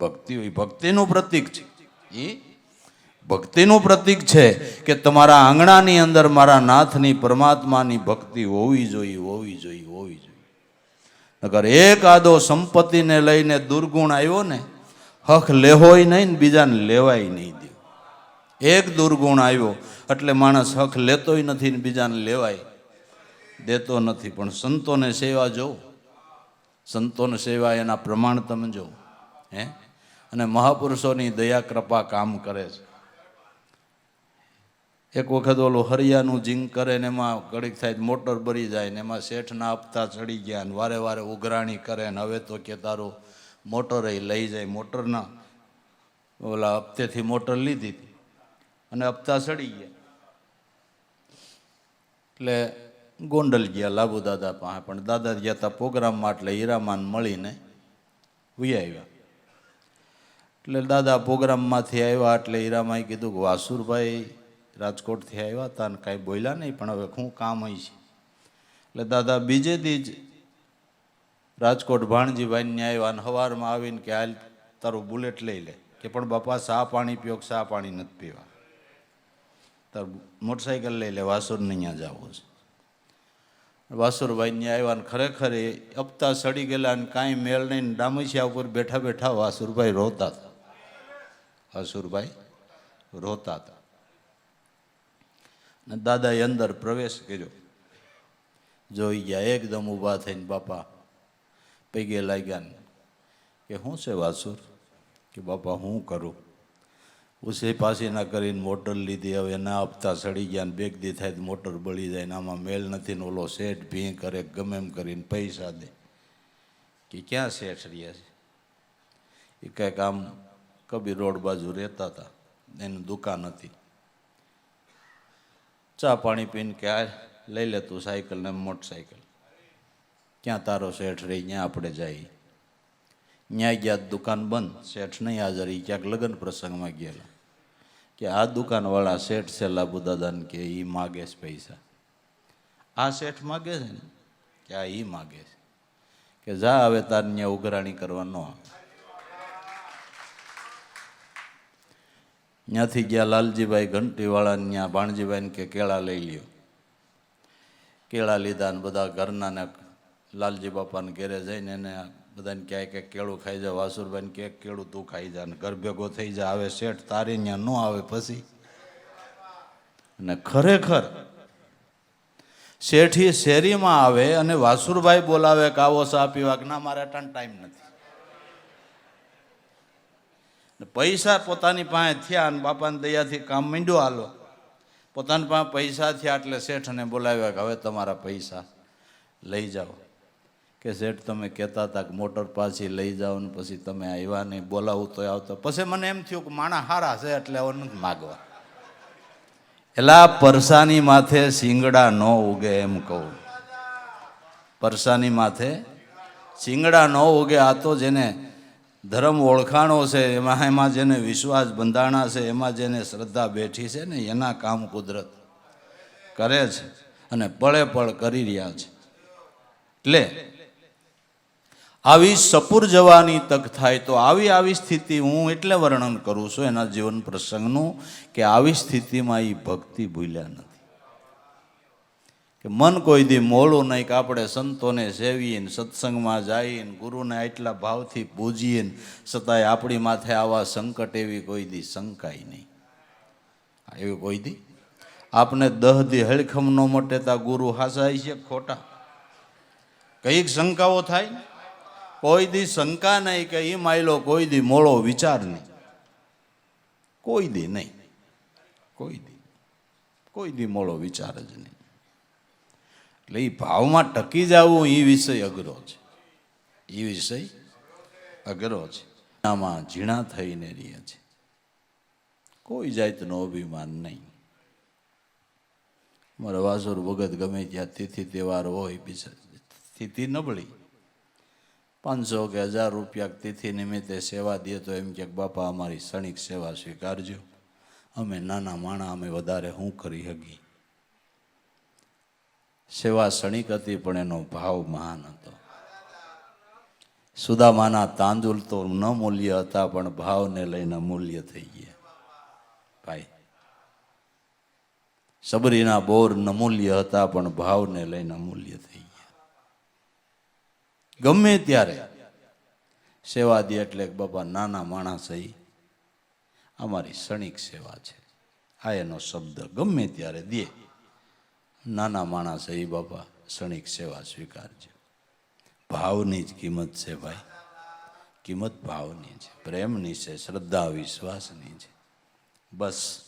ભક્તિ હોય, ભક્તિનું પ્રતીક છે. એ ભક્તિનું પ્રતીક છે કે તમારા આંગણાની અંદર મારા નાથની પરમાત્માની ભક્તિ હોવી જોઈએ હોવી જોઈએ હોવી જોઈએ. નગર એક આદો સંપત્તિને લઈને દુર્ગુણ આવ્યો ને, હક લેહોય નહીં ને બીજાને લેવાય નહીં દે. એક દુર્ગુણ આવ્યો, એટલે માણસ હક લેતોય નથી ને બીજાને લેવાય. દેતો નથી, પણ સંતોને સેવા જો સંતોને સેવા એના પ્રમાણ તમે જો હે? અને મહાપુરુષોની દયા, કૃપા કામ કરે છે. એક વખત ઓલું હરિયાનું જીંગ કરે ને એમાં ઘડીક થાય મોટર ભરી જાય ને એમાં શેઠના હપ્તા ચડી ગયા ને વારે વારે ઉઘરાણી કરે ને હવે તો કે તારું મોટર એ લઈ જાય. મોટરના ઓલા હપ્તેથી મોટર લીધી હતી અને હપ્તા ચડી ગયા. એટલે ગોંડલ ગયા લાભુ દાદા પાસે. પણ દાદા ગયા હતા પ્રોગ્રામમાં એટલે હીરામાન મળીને વી આવ્યા. એટલે દાદા પ્રોગ્રામમાંથી આવ્યા એટલે હીરામાએ કીધું કે વાસુરભાઈ રાજકોટથી આવ્યા હતા ને કાંઈ બોલ્યા નહીં, પણ હવે શું કામ હોય છે. એટલે દાદા બીજેથી જ રાજકોટ ભાણજીભાઈને આવ્યા અને સવારમાં આવીને કે હાલ તારું બુલેટ લઈ લે, કે પણ બાપા સા પાણી પીઓ સા પાણી નથી પીવા. તારું મોટરસાઇકલ લઈ લે, વાસુરને અહીંયા જવું છે. વાસુરભાઈને આવ્યા ને ખરેખર એ હપ્તા સડી ગયેલા અને કાંઈ મેળ નહીં ડામસિયા ઉપર બેઠા બેઠા વાસુરભાઈ રોતા હતા. વાસુરભાઈ રોતા હતા ને દાદાએ અંદર પ્રવેશ કર્યો. જોઈ ગયા, એકદમ ઊભા થઈને બાપા પૈગે લાગ્યા ને કે શું છે વાસુર? કે બાપા, હું કરું? ઉસે પાછી ના કરીને મોટર લીધી. હવે ના આપતા સડી ગયા બેગ દી થાય તો મોટર બળી જાય ને આમાં મેલ નથી ને ઓલો શેઠ ભી કરે ગમે એમ કરીને પૈસા દે. કે ક્યાં શેઠ રહ્યા છે? એ કંઈક આમ કબીર રોડ બાજુ રહેતા હતા એની દુકાન હતી. ચા પાણી પીને કે આ લઈ લે તું સાયકલ ને મોટરસાયકલ. ક્યાં તારો શેઠ રહી ત્યાં આપણે જઈએ ન્યાય ગયા દુકાન બંધ. શેઠ નહીં હાજર એ ક્યાંક લગ્ન પ્રસંગમાં ગયેલા. કે આ દુકાનવાળા શેઠ છે લાબુદાદાને કે એ માગે છે પૈસા. આ શેઠ માગે છે ને? કે આ એ માગે છે. કે જા હવે તાર ત્યાં ઉઘરાણી કરવા ન આવે. ત્યાંથી ગયા લાલજીભાઈ ઘંટીવાળાને ત્યાં ભાણજીભાઈને કે કેળા લઈ લ્યો. કેળા લીધા ને બધા ઘરના ને લાલજી બાપાને ઘેરે જઈને એને બધાને ક્યાંય કે કેળું ખાઈ જા, વાસુરભાઈને કે કેળું તું ખાઈ જા ને ઘર ભેગો થઈ જા, આવે શેઠ તારી ત્યાં ન આવે પછી. અને ખરેખર શેઠી શેરીમાં આવે અને વાસુરભાઈ બોલાવે કે આવો ચા પીવા ના, મારે ટાઈમ નથી. પૈસા પોતાની પાસે થયા અને બાપાની દયાથી કામ માંડ્યો હાલો. પોતાની પાસે પૈસા થયા એટલે શેઠને બોલાવ્યા કે હવે તમારા પૈસા લઈ જાઓ. કે શેઠ, તમે કહેતા હતા કે મોટર પાછી લઈ જાઓ ને પછી તમે આવ્યા નહીં, બોલાવું તો આવતો. પછી મને એમ થયું કે માણા હારા છે એટલે હવે નથી માગવા. એલા પરસાની માથે શિંગડા ન ઉગે એમ કહું. પરસાની માથે શિંગડા ન ઉગે, આ તો જેને ધર્મ ઓળખાણો છે, એમાં એમાં જેને વિશ્વાસ બંધાણા છે, એમાં જેને શ્રદ્ધા બેઠી છે ને, એના કામ કુદરત કરે છે અને પળે પળ કરી રહ્યા છે. એટલે આવી સપુર જવાની તક થાય તો આવી આવી સ્થિતિ હું એટલે વર્ણન કરું છું એના જીવન પ્રસંગનું કે આવી સ્થિતિમાં એ ભક્તિ ભૂલ્યા નથી કે મન કોઈ દી મોળું નહીં કે આપણે સંતોને સેવીએ ને સત્સંગમાં જઈએ ને ગુરુને આટલા ભાવથી પૂજીએ ને છતાંય આપણી માથે આવા સંકટ એવી કોઈ દી શંકાય નહીં. એવી કોઈ દી? આપને દહ દી હળખમ ન મટે તા ગુરુ હાસાય છે ખોટા. કંઈક શંકાઓ થાય? ને કોઈ દી શંકા નહીં કે એ માયલો કોઈ દી મોળો વિચાર નહીં. કોઈ દી નહીં. કોઈ દી. કોઈ દી મોળો વિચાર જ નહીં. એટલે એ ભાવમાં ટકી જવું એ વિષય અઘરો છે. એ વિષય અઘરો છે. આમાં ઝીણા થઈને રહીએ છે. કોઈ જાતનો અભિમાન નહીં. મારા વાસુર ભગત ગમે ત્યાં તિથિ તહેવાર હોય, બીજા તિથિ નબળી. પાંચસો કે હજાર રૂપિયા તિથિ નિમિત્તે સેવા દે તો એમ કે બાપા અમારી ક્ષણિક સેવા સ્વીકારજો. અમે નાના માણા, અમે વધારે હું કરી શકી સેવા ક્ષણિક હતી પણ એનો ભાવ મહાન હતો. સુદામાના તાંદુલ તો ન મૂલ્ય હતા, પણ ભાવને લઈને મૂલ્ય થઈ ગયા. ભાઈ, સબરીના બોર ન મૂલ્ય હતા, પણ ભાવને લઈને મૂલ્ય થઈ ગયા. ગમે ત્યારે સેવા દે એટલે બાપા નાના માણસ અમારી ક્ષણિક સેવા છે. આ એનો શબ્દ ગમે ત્યારે દે. નાના માણસ એ બાપા, ક્ષણિક સેવા સ્વીકારજે. ભાવની જ કિંમત છે ભાઈ. કિંમત ભાવની છે. પ્રેમની છે, શ્રદ્ધા, વિશ્વાસની છે. બસ